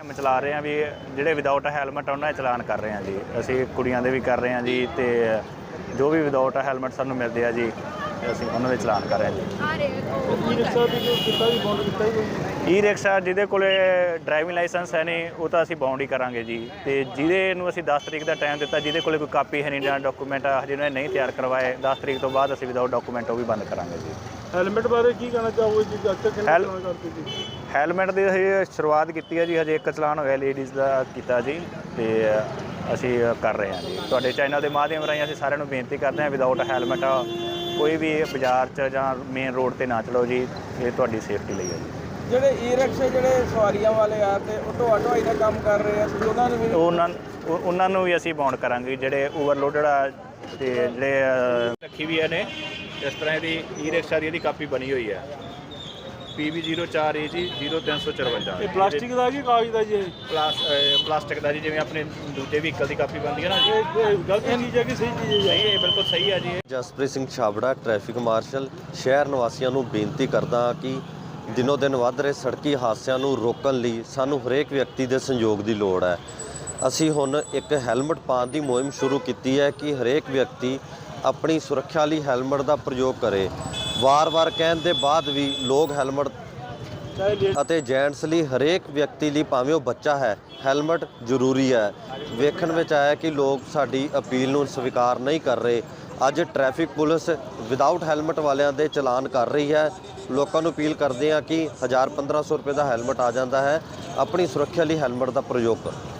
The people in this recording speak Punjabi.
हम ਚਲਾ ਰਹੇ ਹਾਂ ਵੀ ਜਿਹੜੇ ਵਿਦਆਊਟ ਹੈਲਮਟ ਉਹਨਾਂ ਦੇ ਚਲਾਨ ਕਰ ਰਹੇ ਹਾਂ ਜੀ। ਅਸੀਂ ਕੁੜੀਆਂ ਦੇ ਵੀ ਕਰ ਰਹੇ ਹਾਂ ਜੀ ਤੇ ਜੋ ਵੀ ਵਿਦਆਊਟ ਹੈਲਮਟ ਸਾਨੂੰ ਮਿਲਦੇ ਆ ਜੀ। ਅਸੀਂ ਉਹਨਾਂ ਦੇ ਚਲਾਨ ਕਰ ਰਹੇ ਹਾਂ ਜੀ। ਈ ਰਿਕਸ਼ਾ ਦੀ ਜੋ ਕੀਤਾ ਕੀਤਾ ਕੋਈ? ਜਿਹਦੇ ਕੋਲੇ ਡਰਾਈਵਿੰਗ ਲਾਇਸੈਂਸ ਹੈ ਨਹੀਂ ਉਹ ਤਾਂ ਅਸੀਂ ਬਾਉਂਡ ਹੀ ਕਰਾਂਗੇ ਜੀ। ਤੇ ਜਿਹਦੇ ਨੂੰ ਅਸੀਂ 10 ਤਰੀਕ ਦਾ ਟਾਈਮ ਦਿੱਤਾ ਜਿਹਦੇ ਕੋਲੇ ਕੋਈ ਕਾਪੀ ਹੈ ਨਹੀਂ ਜਾਂ ਡਾਕੂਮੈਂਟ ਹਜੇ ਉਹਨਾਂ ਨੇ ਨਹੀਂ ਤਿਆਰ ਕਰਵਾਏ 10 ਤਰੀਕ ਤੋਂ ਬਾਅਦ ਅਸੀਂ ਵਿਦਆਊਟ ਡਾਕੂਮੈਂਟ ਉਹ ਵੀ ਬੰਦ ਕਰਾਂਗੇ ਜੀ। ਹੈਲਮਟ ਬਾਰੇ ਕੀ ਕਹਿਣਾ ਚਾਹੋਗੇ ਜੀ? ਅੱਜ ਤੱਕ ਕਿੰਨੇ ਚਲਾਨ ਕਰਤੇ ਜੀ। ਹੈਲਮਟ ਦੀ ਅਸੀਂ ਸ਼ੁਰੂਆਤ ਕੀਤੀ ਹੈ ਜੀ ਹਜੇ ਇੱਕ ਚਲਾਨ ਹੋਇਆ ਲੇਡੀਜ਼ ਦਾ ਕੀਤਾ ਜੀ। ਤੇ ਅਸੀਂ ਕਰ ਰਹੇ ਹਾਂ ਜੀ। ਤੁਹਾਡੇ ਚੈਨਲ ਦੇ ਮਾਧਿਅਮ ਰਾਹੀਂ ਅਸੀਂ ਸਾਰਿਆਂ ਨੂੰ ਬੇਨਤੀ ਕਰਦੇ ਹਾਂ ਵਿਦਆਊਟ ਹੈਲਮਟ ਕੋਈ ਵੀ ਬਾਜ਼ਾਰ 'ਚ ਜਾਂ ਮੇਨ ਰੋਡ ਤੇ ਨਾ ਚਲੋ ਜੀ ਇਹ ਤੁਹਾਡੀ ਸੇਫਟੀ ਲਈ ਹੈ ਜੀ। ਜਿਹੜੇ ਈ ਰਿਕਸ਼ੇ ਜਿਹੜੇ ਸਵਾਰੀਆਂ ਵਾਲੇ ਆ ਤੇ ਉਹ ਢੋਆ ਢੋਆਈ ਦਾ ਕੰਮ ਕਰ ਰਹੇ ਆ ਤੁਸੀਂ ਉਹਨਾਂ ਨੂੰ ਵੀ ਉਹਨਾਂ ਉਹ- ਉਹਨਾਂ ਨੂੰ ਵੀ ਅਸੀਂ ਬਾਉਂਡ ਕਰਾਂਗੇ ਜਿਹੜੇ ਓਵਰਲੋਡਡ ਆ ਤੇ ਜਿਹੜੇ ਰੱਖੀ ਵੀ ਨੇ ਇਸ ਤਰ੍ਹਾਂ ਇਹਦੀ ਈ ਰਿਕਸ਼ਾ ਦੀ ਇਹਦੀ ਕਾਪੀ ਬਣੀ ਹੋਈ ਹੈ। PB04A ਜੀ 0354 ਇਹ ਪਲਾਸਟਿਕ ਦਾ ਜੀ ਕਾਗਜ਼ ਦਾ ਜੀ ਇਹ? ਪਲਾਸ- ਅ, ਪਲਾਸਟਿਕ ਦਾ ਜੀ ਜਿਵੇਂ ਆਪਣੇ ਦੂਜੇ ਵਹੀਕਲ ਦੀ ਕਾਪੀ ਬਣਦੀ ਹੈ ਨਾ ਜੀ। ਇਹ ਇਹ ਗਲਤ ਚੀਜ਼ ਹੈ ਕਿ ਸਹੀ ਚੀਜ਼ ਹੈ ਨਹੀਂ ਇਹ ਬਿਲਕੁਲ ਸਹੀ ਹੈ ਜੀ। ਇਹ। ਜਸਪ੍ਰੀਤ ਸਿੰਘ ਛਾਬੜਾ ਟ੍ਰੈਫਿਕ ਮਾਰਸ਼ਲ ਸ਼ਹਿਰ ਨਿਵਾਸੀਆਂ ਨੂੰ ਬੇਨਤੀ ਕਰਦਾ ਹਾਂ ਕਿ ਦਿਨੋ ਦਿਨ ਵੱਧ ਰਹੇ ਸੜਕੀ ਹਾਦਸਿਆਂ ਨੂੰ ਰੋਕਣ ਲਈ ਸਾਨੂੰ ਹਰੇਕ ਵਿਅਕਤੀ ਦੇ ਸੰਯੋਗ ਦੀ ਲੋੜ ਹੈ। ਅਸੀਂ ਹੁਣ ਇੱਕ ਹੈਲਮਟ ਪਾਉਣ ਦੀ ਮੁਹਿੰਮ ਸ਼ੁਰੂ ਕੀਤੀ ਹੈ ਕਿ ਹਰੇਕ ਵਿਅਕਤੀ ਆਪਣੀ ਸੁਰੱਖਿਆ ਲਈ ਹੈਲਮਟ ਦਾ ਪ੍ਰਯੋਗ ਕਰੇ। ਵਾਰ-ਵਾਰ ਕਹਿਣ ਦੇ ਬਾਅਦ ਵੀ ਲੋਕ ਹੈਲਮਟ ਅਤੇ ਜੈਂਟਸ ਲਈ ਹਰੇਕ ਵਿਅਕਤੀ ਲਈ ਭਾਵੇਂ ਉਹ ਬੱਚਾ ਹੈ, ਹੈਲਮਟ ਜ਼ਰੂਰੀ ਹੈ। ਵੇਖਣ ਵਿੱਚ ਆਇਆ ਕਿ ਲੋਕ ਸਾਡੀ ਅਪੀਲ ਨੂੰ ਸਵੀਕਾਰ ਨਹੀਂ ਕਰ ਰਹੇ। ਅੱਜ ਟ੍ਰੈਫਿਕ ਪੁਲਿਸ ਵਿਦਆਊਟ ਹੈਲਮਟ ਵਾਲਿਆਂ ਦੇ ਚਲਾਨ ਕਰ ਰਹੀ ਹੈ। ਲੋਕਾਂ ਨੂੰ ਅਪੀਲ ਕਰਦੇ ਹਾਂ ਕਿ 1000 1500 ਰੁਪਏ ਦਾ ਹੈਲਮਟ ਆ ਜਾਂਦਾ ਹੈ। ਆਪਣੀ ਸੁਰੱਖਿਆ ਲਈ ਹੈਲਮਟ ਦਾ ਪ੍ਰਯੋਗ ਕਰੋ।